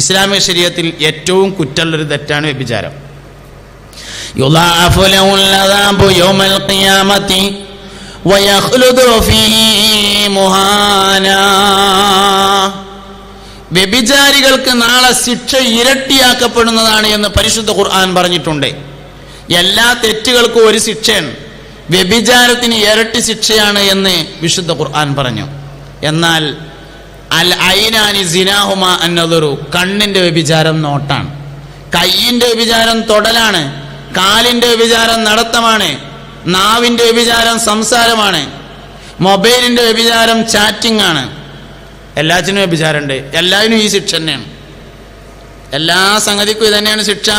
ഇസ്ലാമിക ശരീരത്തിൽ ഏറ്റവും കുറ്റമുള്ളൊരു തെറ്റാണ് വ്യഭിചാരം. വ്യഭിചാരികൾക്ക് നാളെ ശിക്ഷ ഇരട്ടിയാക്കപ്പെടുന്നതാണ് എന്ന് പരിശുദ്ധ ഖുർആൻ പറഞ്ഞിട്ടുണ്ട്. എല്ലാ തെറ്റുകൾക്കും ഒരു ശിക്ഷയാണ്. വ്യഭിചാരത്തിന് ഇരട്ടി ശിക്ഷയാണ് എന്ന് വിശുദ്ധ ഖുർആൻ പറഞ്ഞു. എന്നാൽ അൽ ഐനാനി സിനാഹുമ എന്നതൊരു കണ്ണിന്റെ വ്യഭിചാരം നോട്ടാണ്. കയ്യിന്റെ വ്യഭിചാരം തൊടലാണ്. കാലിന്റെ വ്യഭിചാരം നടത്തമാണ്. നാവിന്റെ വ്യഭിചാരം സംസാരമാണ്. മൊബൈലിന്റെ വ്യഭിചാരം ചാറ്റിംഗ് ആണ് എല്ലാത്തിനും വ്യഭിചാരമുണ്ട്. എല്ലാത്തിനും ഈ ശിക്ഷ തന്നെയാണ്. എല്ലാ സംഗതിക്കും ഇത് തന്നെയാണ് ശിക്ഷ.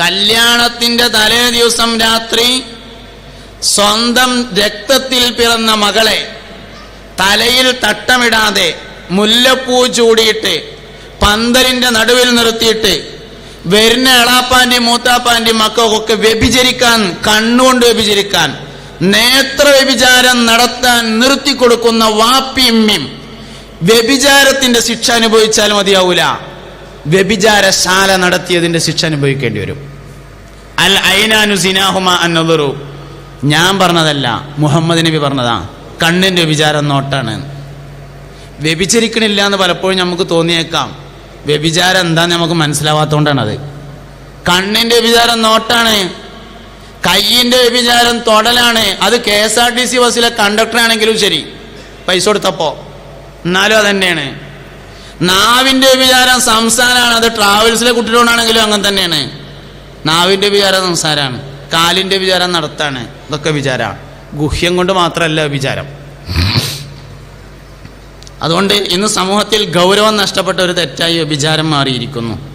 കല്യാണത്തിന്റെ തലേ ദിവസം രാത്രി സ്വന്തം രക്തത്തിൽ പിറന്ന മകളെ തലയിൽ തട്ടമിടാതെ മുല്ലപ്പൂ ചൂടിയിട്ട് പന്തലിന്റെ നടുവിൽ നിർത്തിയിട്ട് വരുന്ന എളാപ്പാന്റെ മൂത്താപ്പാന്റെ മക്കൾക്കൊക്കെ വ്യഭിചരിക്കാൻ കണ്ണുകൊണ്ട് വ്യഭിചരിക്കാൻ നേത്ര വ്യഭിചാരം നടത്താൻ നിർത്തിക്കൊടുക്കുന്ന വാപ്പിയമ്മിയും വ്യഭിചാരത്തിന്റെ ശിക്ഷ അനുഭവിച്ചാൽ മതിയാവൂല. വ്യഭിചാരശാല നടത്തിയതിന്റെ ശിക്ഷ അനുഭവിക്കേണ്ടി വരും. അൽ ഐനാനു സിനാഹുമ എന്നതൊരു ഞാൻ പറഞ്ഞതല്ല മുഹമ്മദ് നബി പറഞ്ഞതാ. കണ്ണിന്റെ വിചാരം നോട്ടാണ്. വ്യഭിചരിക്കണില്ല എന്ന് പലപ്പോഴും നമുക്ക് തോന്നിയേക്കാം. വ്യഭിചാരം എന്താന്ന് നമുക്ക് മനസ്സിലാവാത്തോണ്ടാണത്. കണ്ണിന്റെ വിചാരം നോട്ടാണ്. കയ്യിന്റെ വ്യഭിചാരം തൊടലാണ്. അത് K S R T C ബസ്സിലെ കണ്ടക്ടർ ആണെങ്കിലും ശരി. പൈസ കൊടുത്തപ്പോ. എന്നാലും അതന്നെയാണ്. നാവിന്റെ വിചാരം സംസാരമാണ്. അത് ട്രാവൽസിലെ കുട്ടികളോടാണെങ്കിലും അങ്ങനെ തന്നെയാണ്. നാവിന്റെ വിചാരം സംസാരമാണ്. കാലിന്റെ വിചാരം നടത്താണ്. ഇതൊക്കെ വിചാരമാണ് ഗുഹ്യം കൊണ്ട് മാത്രമല്ല വിചാരം. അതുകൊണ്ട് ഇന്ന് സമൂഹത്തിൽ ഗൗരവം നഷ്ടപ്പെട്ട ഒരു തെറ്റായി വ്യഭിചാരം മാറിയിരിക്കുന്നു.